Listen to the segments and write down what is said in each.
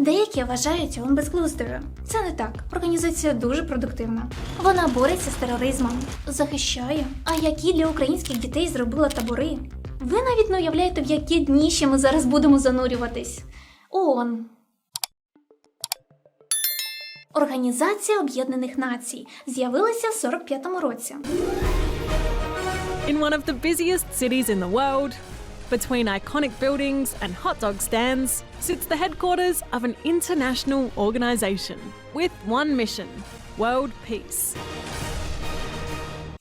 Деякі вважають ООН безглуздою. Це не так. Організація дуже продуктивна. Вона бореться з тероризмом, захищає. А які для українських дітей зробила табори? Ви навіть не уявляєте, в які дніші ми зараз будемо занурюватись. ООН. Організація Об'єднаних Націй з'явилася в 45-му році. In one of the busiest cities in the world, between iconic buildings and hot dog stands, sits the headquarters of an international organisation with one mission world peace.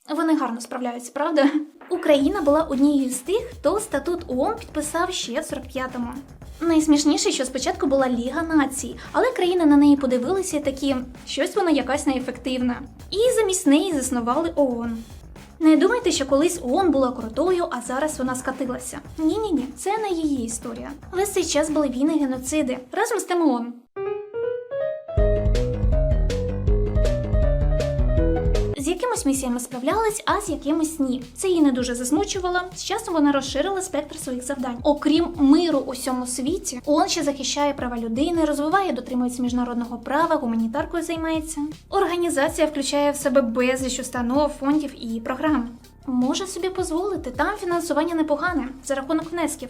Вони гарно справляються, правда? Україна була однією з тих, хто статут ООН підписав ще в 45-му. Найсмішніше, що спочатку була Ліга націй, але країни на неї подивилися такі, щось вона якась неефективна. І замість неї заснували ООН. Не думайте, що колись ООН була крутою, а зараз вона скатилася. Ні, ні, ні, це не її історія. Весь цей час були війни геноциди разом з тим ООН. Якимось місіями справлялась, а з якимось ні. Це її не дуже засмучувало. З часом вона розширила спектр своїх завдань. Окрім миру у всьому світі, ООН ще захищає права людини, розвиває, дотримується міжнародного права, гуманітаркою займається. Організація включає в себе безліч установ, фондів і програм. Може собі дозволити, там фінансування непогане за рахунок внесків.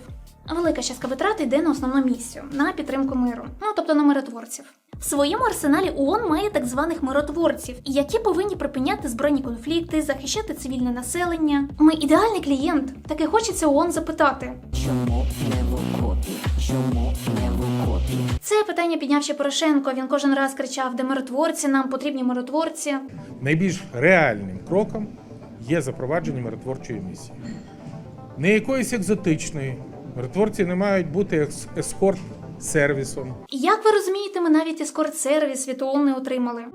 Велика частка витрат йде на основну місію на підтримку миру, ну тобто на миротворців. В своєму арсеналі ООН має так званих миротворців, які повинні припиняти збройні конфлікти, захищати цивільне населення. Ми ідеальний клієнт. Таки хочеться ООН запитати. Чому не в окопі? Чому не в окопі? Це питання підняв ще Порошенко. Він кожен раз кричав: де миротворці, нам потрібні миротворці. найбільш реальним кроком є запровадження миротворчої місії. Не якоїсь екзотичної. Миротворці не мають бути ес- ескорт-сервісом. Як ви розумієте, ми навіть ескорт-сервіс від ООН не отримали.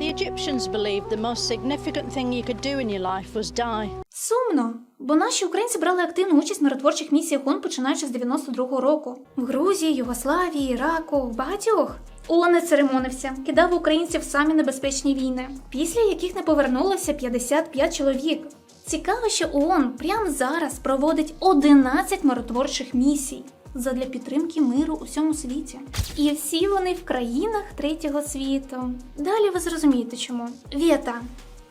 The Egyptians believed the most significant thing you could do in your life was die. Сумно, бо наші українці брали активну участь в миротворчих місіях ООН починаючи з 92-го року. В Грузії, Югославії, Іраку, в багатьох. ООН не церемонився, кидав українців в самі небезпечні війни, після яких не повернулося 55 чоловік. Цікаво, що ООН прямо зараз проводить 11 миротворчих місій задля підтримки миру у всьому світі. І всі вони в країнах третього світу. Далі ви зрозумієте чому. Вєта.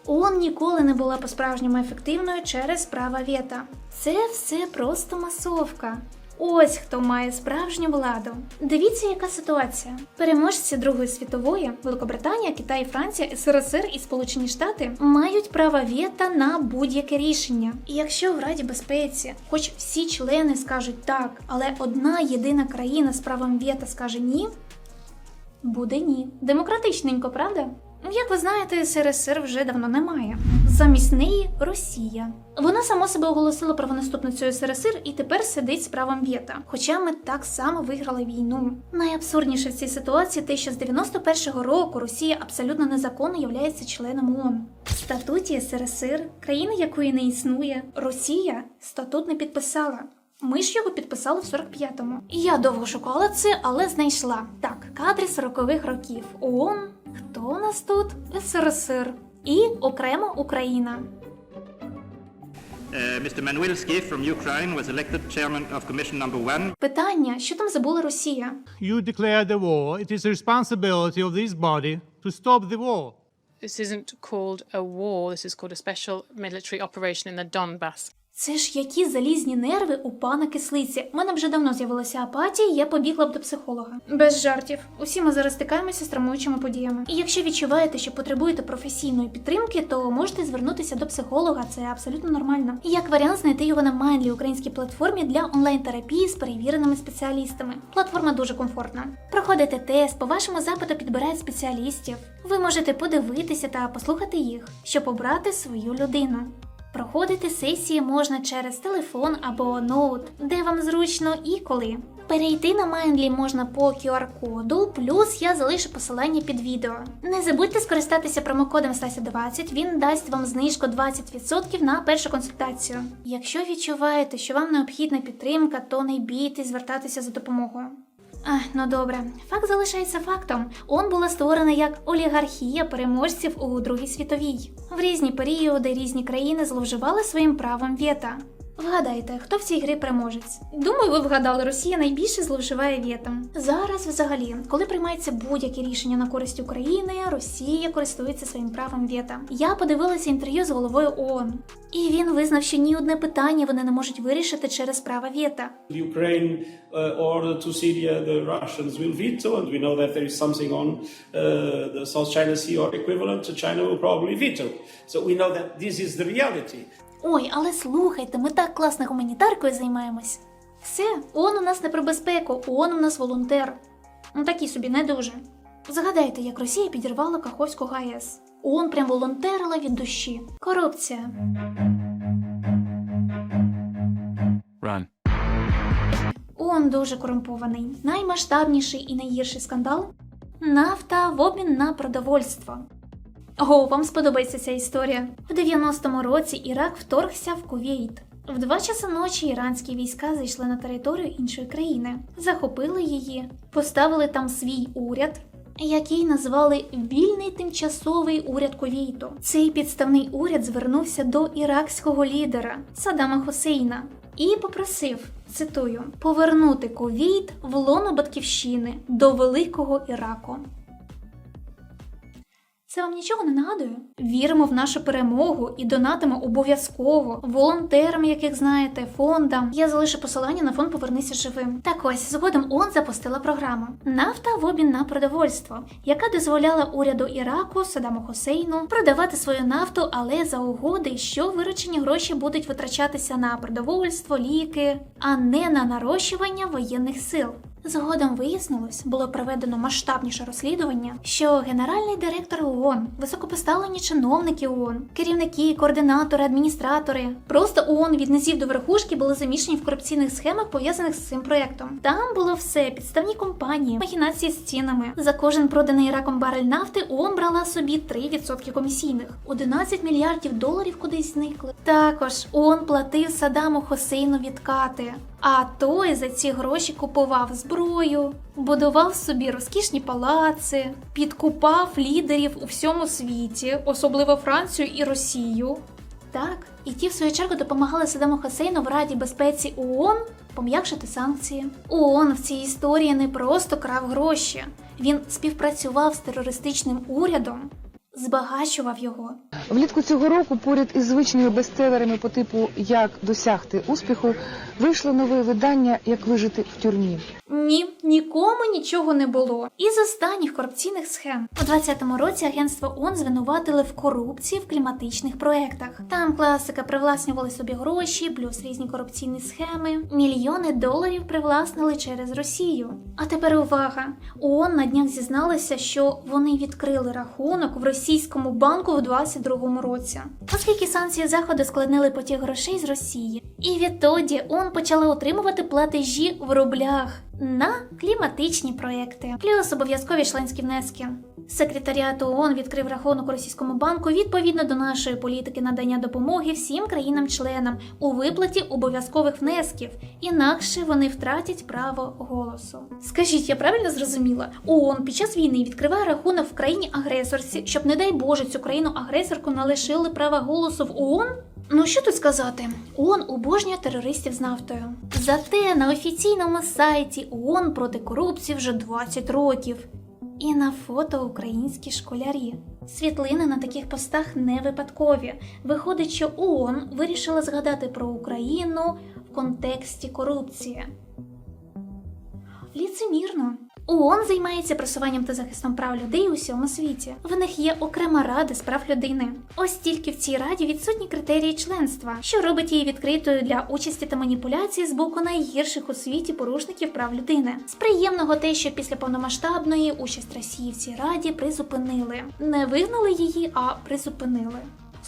ООН ніколи не була по-справжньому ефективною через права вєта. Це все просто масовка. Ось хто має справжню владу. Дивіться, яка ситуація. Переможці Другої світової Великобританія, Китай, Франція, СРСР і Сполучені Штати мають право вето на будь-яке рішення. І якщо в Раді безпеці, хоч всі члени скажуть так, але одна єдина країна з правом вето скаже ні, буде ні. Демократичненько, правда? Як ви знаєте, СРСР вже давно немає. Замість неї Росія. Вона само себе оголосила правонаступницею СРСР і тепер сидить з правом вєта. Хоча ми так само виграли війну. Найабсурдніше в цій ситуації те, що з 91-го року Росія абсолютно незаконно являється членом ООН. В статуті СРСР, країни якої не існує, Росія статут не підписала. Ми ж його підписали в 45-му. Я довго шукала це, але знайшла. Так, кадри 40-х років. ООН. Хто у нас тут? СРСР. І окремо Україна. Uh. From Ukraine was elected chairman of Commission number one. Питання, що там забула Росія? you declare the war, it is the responsibility of this body to stop the war. This isn't called a war, this is called a special military operation in the Donbass. Це ж які залізні нерви у пана кислиці. У мене вже давно з'явилася апатія, я побігла б до психолога. Без жартів. Усі ми зараз стикаємося з травмуючими подіями. І якщо відчуваєте, що потребуєте професійної підтримки, то можете звернутися до психолога. Це абсолютно нормально. І як варіант знайти його на Mindly українській платформі для онлайн-терапії з перевіреними спеціалістами. Платформа дуже комфортна. Проходите тест, по вашому запиту підбирають спеціалістів. Ви можете подивитися та послухати їх, щоб обрати свою людину. Проходити сесії можна через телефон або ноут, де вам зручно і коли. Перейти на Mindly можна по QR-коду, плюс я залишу посилання під відео. Не забудьте скористатися промокодом Стася20, він дасть вам знижку 20% на першу консультацію. Якщо відчуваєте, що вам необхідна підтримка, то не бійтесь звертатися за допомогою. Ах, ну добре, факт залишається фактом. ООН була створена як олігархія переможців у Другій світовій. В різні періоди різні країни зловживали своїм правом вєта. Вгадайте, хто в цій грі переможець? Думаю, ви вгадали, Росія найбільше зловживає вєтом. Зараз, взагалі, коли приймається будь-яке рішення на користь України, Росія користується своїм правом вєта. Я подивилася інтерв'ю з головою ООН, і він визнав, що ні одне питання вони не можуть вирішити через право вєта. Ukraine uh, or to Syria, the Russians will veto, and we know that there is something on uh, the South China Sea or equivalent, so China will probably veto. So we know that this is the reality. Ой, але слухайте, ми так класно гуманітаркою займаємось. Все, ООН у нас не про безпеку, ООН у нас волонтер. Ну такий собі не дуже. Згадайте, як Росія підірвала Каховську ГАЕС. ООН прям волонтерила від душі. Корупція. Run. ООН дуже корумпований. Наймасштабніший і найгірший скандал нафта в обмін на продовольство. О, вам сподобається ця історія. В 90-му році Ірак вторгся в Кувейт. В два часи ночі іранські війська зайшли на територію іншої країни, захопили її, поставили там свій уряд, який назвали Вільний тимчасовий уряд Кувейту. Цей підставний уряд звернувся до іракського лідера Саддама Хусейна і попросив, цитую, повернути Кувейт в лоно батьківщини до Великого Іраку. Це вам нічого не нагадує? Віримо в нашу перемогу і донатимо обов'язково волонтерам, яких знаєте, фондам. Я залишу посилання на фонд Повернися живим. Так ось згодом ООН запустила програму Нафта в обмін на продовольство, яка дозволяла уряду Іраку Саддаму Хусейну продавати свою нафту, але за угоди, що виручені гроші будуть витрачатися на продовольство, ліки, а не на нарощування воєнних сил. Згодом вияснилось, було проведено масштабніше розслідування, що генеральний директор ООН, високопоставлені чиновники ООН, керівники, координатори, адміністратори, просто ООН від низів до верхушки були замішані в корупційних схемах, пов'язаних з цим проектом. Там було все: підставні компанії, махінації з цінами. За кожен проданий Іраком барель нафти ООН брала собі 3% комісійних, 11 мільярдів доларів кудись зникли. Також ООН платив Саддаму Хусейну відкати. А той за ці гроші купував зброю, будував собі розкішні палаци, підкупав лідерів у всьому світі, особливо Францію і Росію. Так, і ті, в свою чергу, допомагали Саддаму Хусейну в Раді безпеці ООН пом'якшити санкції. ООН в цій історії не просто крав гроші, він співпрацював з терористичним урядом, збагачував його. Влітку цього року поряд із звичними бестселерами по типу Як досягти успіху вийшло нове видання Як вижити в тюрмі. Ні, нікому нічого не було. Із останніх корупційних схем у 20-му році агентство ООН звинуватили в корупції в кліматичних проєктах. Там класика привласнювали собі гроші, плюс різні корупційні схеми. Мільйони доларів привласнили через Росію. А тепер увага! ООН на днях зізналися, що вони відкрили рахунок в російському банку в 22-му році, оскільки санкції заходу складнили потік грошей з Росії. І відтоді ООН почали отримувати платежі в рублях на кліматичні проекти, плюс обов'язкові членські внески. Секретаріат ООН відкрив рахунок російському банку відповідно до нашої політики надання допомоги всім країнам-членам у виплаті обов'язкових внесків, інакше вони втратять право голосу. Скажіть, я правильно зрозуміла? ООН під час війни відкриває рахунок в країні агресорці, щоб, не дай Боже, цю країну агресорку не лишили права голосу в ООН? Ну що тут сказати? ООН обожнює терористів з нафтою. Зате на офіційному сайті ООН проти корупції вже 20 років. І на фото українські школярі. Світлини на таких постах не випадкові. Виходить, що ООН вирішила згадати про Україну в контексті корупції. Ліцемірно. ООН займається просуванням та захистом прав людей у всьому світі. В них є окрема рада з прав людини. Ось тільки в цій раді відсутні критерії членства, що робить її відкритою для участі та маніпуляції з боку найгірших у світі порушників прав людини. З приємного те, що після повномасштабної участь Росії в цій раді призупинили. Не вигнали її, а призупинили.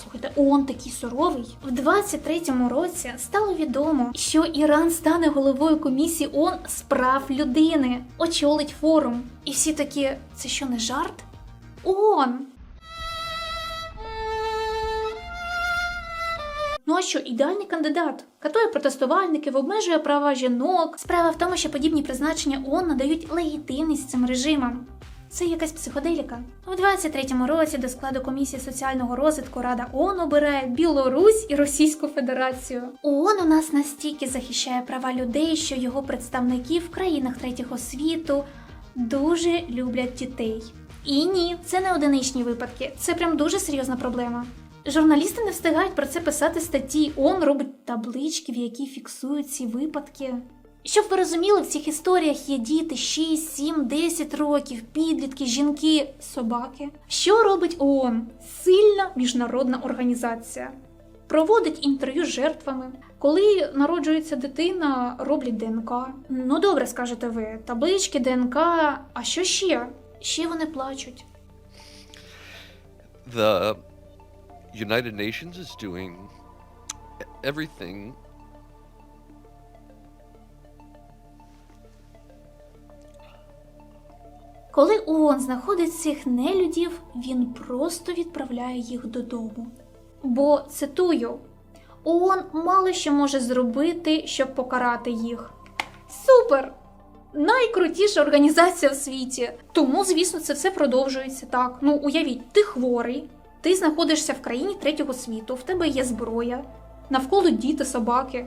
Слухайте, ООН такий суровий. В 23-му році стало відомо, що Іран стане головою комісії ООН з прав людини, очолить форум. І всі такі, це що не жарт? ООН! Ну а що, ідеальний кандидат? Катує протестувальників, обмежує права жінок. Справа в тому, що подібні призначення ООН надають легітимність цим режимам. Це якась психоделіка. У 23-му році до складу комісії соціального розвитку Рада ООН обирає Білорусь і Російську Федерацію. ООН у нас настільки захищає права людей, що його представники в країнах третього світу дуже люблять дітей. І ні, це не одиничні випадки, це прям дуже серйозна проблема. Журналісти не встигають про це писати статті. ООН робить таблички, в які фіксують ці випадки. Щоб ви розуміли, в цих історіях є діти 6, 7, 10 років, підлітки, жінки, собаки. Що робить ООН? Сильна міжнародна організація. Проводить інтерв'ю з жертвами. Коли народжується дитина, роблять ДНК. Ну добре, скажете ви, таблички, ДНК, а що ще? Ще вони плачуть. The United Nations is doing everything Коли ООН знаходить цих нелюдів, він просто відправляє їх додому. Бо, цитую, ООН мало що може зробити, щоб покарати їх. Супер! Найкрутіша організація в світі. Тому, звісно, це все продовжується так. Ну, уявіть, ти хворий, ти знаходишся в країні третього світу, в тебе є зброя, навколо діти, собаки.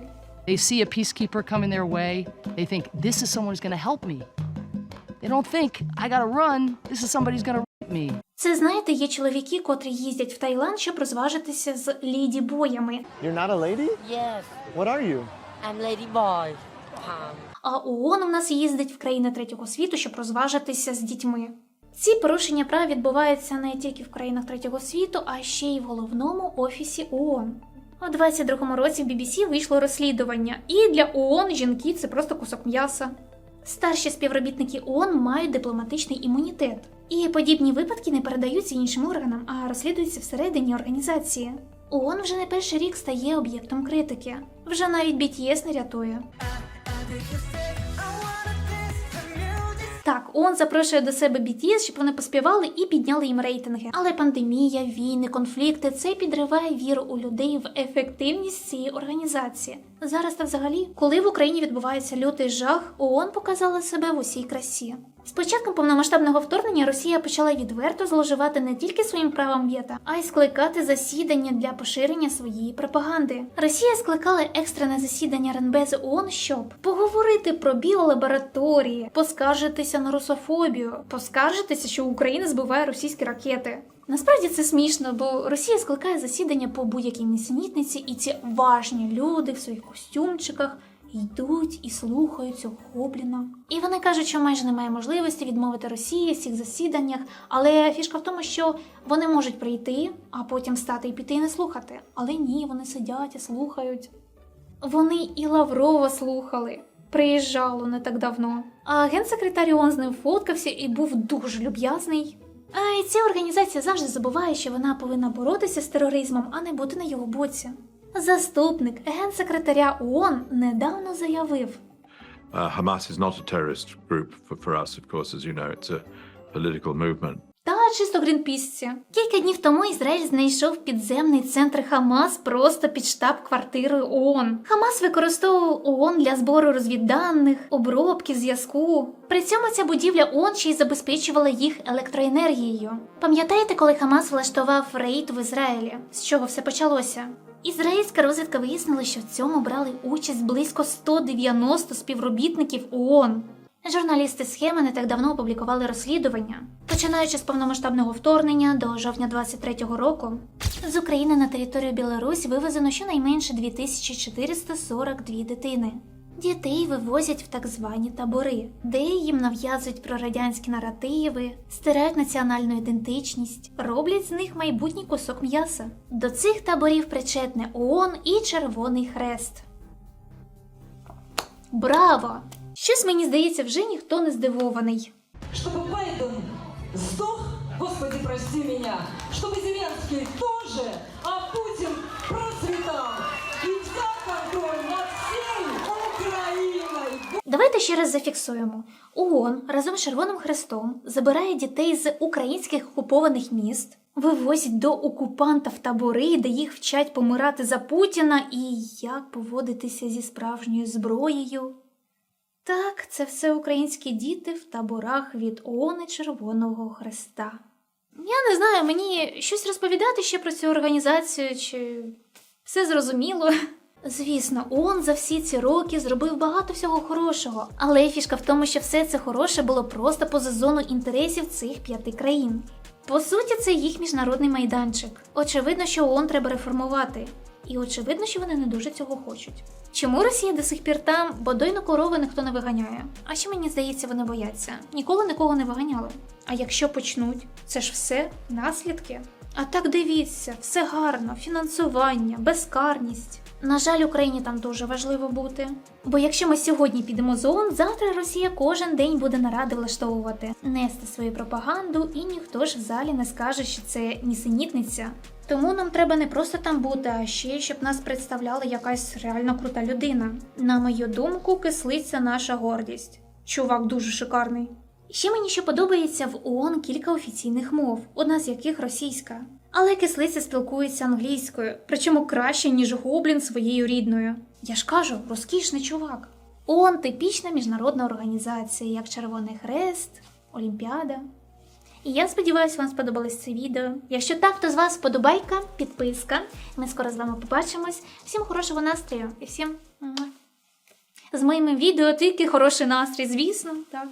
They see a peacekeeper coming their way. They think, this is someone who's going help me. They don't think, I gotta run. This is somebody who's going to rape me. Це знаєте, є чоловіки, котрі їздять в Таїланд, щоб розважитися з леді-боями. You're not a lady? Yes, What are you? I'm Lady Boy. Palm. А ООН у нас їздить в країни третього світу, щоб розважитися з дітьми. Ці порушення прав відбуваються не тільки в країнах третього світу, а ще й в головному офісі ООН. У 22-му році в BBC вийшло розслідування, і для ООН жінки це просто кусок м'яса. Старші співробітники ООН мають дипломатичний імунітет, і подібні випадки не передаються іншим органам, а розслідуються всередині організації. ООН вже не перший рік стає об'єктом критики. Вже навіть BTS не рятує. Так, ООН запрошує до себе BTS, щоб вони поспівали і підняли їм рейтинги. Але пандемія, війни, конфлікти це підриває віру у людей в ефективність цієї організації. Зараз та взагалі, коли в Україні відбувається лютий жах, ООН показала себе в усій красі. З початком повномасштабного вторгнення Росія почала відверто зловживати не тільки своїм правом вєта, а й скликати засідання для поширення своєї пропаганди. Росія скликала екстрене засідання Радбезу ООН, щоб поговорити про біолабораторії, поскаржитися на русофобію, поскаржитися, що Україна збиває російські ракети. Насправді це смішно, бо Росія скликає засідання по будь-якій несенітниці, і ці важні люди в своїх костюмчиках йдуть і слухають цього. І вони кажуть, що майже немає можливості відмовити Росії в цих засіданнях, але фішка в тому, що вони можуть прийти, а потім встати і піти і не слухати. Але ні, вони сидять і слухають. Вони і Лаврова слухали. Приїжджало не так давно. А генсекретар ООН з ним фоткався і був дуже люб'язний. А і ця організація завжди забуває, що вона повинна боротися з тероризмом, а не бути на його боці. Заступник генсекретаря ООН недавно заявив: Uh, Hamas is not a terrorist group for, for us, of course, as you know, it's a political movement. Та чисто грінпісці. Кілька днів тому Ізраїль знайшов підземний центр Хамас просто під штаб-квартирою ООН. Хамас використовував ООН для збору розвідданих, обробки, зв'язку. При цьому ця будівля ООН ще й забезпечувала їх електроенергією. Пам'ятаєте, коли Хамас влаштував рейд в Ізраїлі? З чого все почалося? Ізраїльська розвідка вияснила, що в цьому брали участь близько 190 співробітників ООН. Журналісти схеми не так давно опублікували розслідування. Починаючи з повномасштабного вторгнення до жовтня 23-го року, з України на територію Білорусі вивезено щонайменше 2442 дитини. Дітей вивозять в так звані табори, де їм нав'язують прорадянські наративи, стирають національну ідентичність, роблять з них майбутній кусок м'яса. До цих таборів причетне ООН і Червоний Хрест. Браво! Щось мені здається, вже ніхто не здивований. Чтобы Байден сдох, Господи, прости меня, чтобы Зеленский тоже, а Путин процветал и взял контроль над всей Украиной. Давайте ще раз зафіксуємо. ООН разом з Червоним Хрестом забирає дітей з українських окупованих міст, вивозять до окупанта в табори, де їх вчать помирати за Путіна і як поводитися зі справжньою зброєю. Так, це все українські діти в таборах від ООН і Червоного Хреста. Я не знаю, мені щось розповідати ще про цю організацію, чи все зрозуміло. Звісно, ООН за всі ці роки зробив багато всього хорошого, але фішка в тому, що все це хороше було просто поза зону інтересів цих п'яти країн. По суті, це їх міжнародний майданчик. Очевидно, що ООН треба реформувати. І очевидно, що вони не дуже цього хочуть. Чому Росія до сих пір там, бо дойну корови ніхто не виганяє? А ще мені здається, вони бояться. Ніколи нікого не виганяли. А якщо почнуть, це ж все наслідки. А так дивіться, все гарно, фінансування, безкарність. На жаль, Україні там дуже важливо бути. Бо якщо ми сьогодні підемо з ООН, завтра Росія кожен день буде наради влаштовувати, нести свою пропаганду, і ніхто ж в залі не скаже, що це нісенітниця. Тому нам треба не просто там бути, а ще щоб нас представляла якась реально крута людина. На мою думку, кислиця наша гордість. Чувак дуже шикарний. Ще мені ще подобається в ООН кілька офіційних мов, одна з яких російська. Але кислиця спілкується англійською, причому краще, ніж гоблін своєю рідною. Я ж кажу, розкішний чувак. ООН типічна міжнародна організація, як Червоний Хрест, Олімпіада. І я сподіваюся, вам сподобалось це відео. Якщо так, то з вас вподобайка, підписка. Ми скоро з вами побачимось. Всім хорошого настрою і всім. З моїми відео тільки хороший настрій, звісно, так.